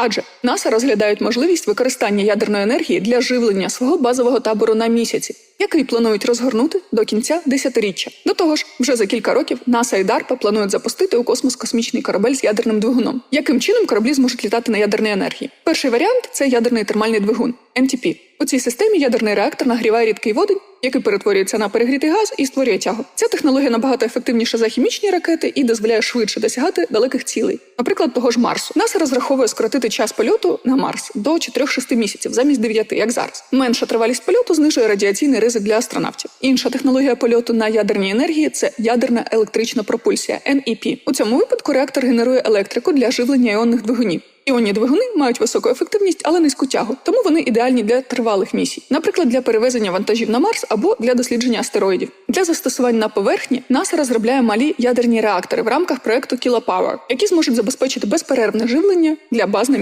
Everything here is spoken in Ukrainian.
Адже НАСА розглядають можливість використання ядерної енергії для живлення свого базового табору на місяці, який планують розгорнути до кінця десятиріччя. До того ж, вже за кілька років НАСА і DARPA планують запустити у космос космічний корабель з ядерним двигуном. Яким чином кораблі зможуть літати на ядерній енергії? Перший варіант це ядерний термальний двигун NTP. У цій системі ядерний реактор нагріває рідкий водень, який перетворюється на перегрітий газ і створює тягу. Ця технологія набагато ефективніша за хімічні ракети і дозволяє швидше досягати далеких цілей, наприклад, того ж Марсу. НАСА розраховує скоротити час польоту на Марс до 4-6 місяців замість 9, як зараз. Менша тривалість польоту знижує радіаційний ризик для астронавтів. Інша технологія польоту на ядерній енергії це ядерна електрична пропульсія NEP. У цьому випадку реактор генерує електрику для живлення іонних двигунів. Іонні двигуни мають високу ефективність, але низьку тягу, тому вони ідеальні для тривалих місій, наприклад, для перевезення вантажів на Марс або для дослідження астероїдів. Для застосувань на поверхні НАСА розробляє малі ядерні реактори в рамках проекту Кілопауер, які зможуть забезпечити безперервне живлення для баз на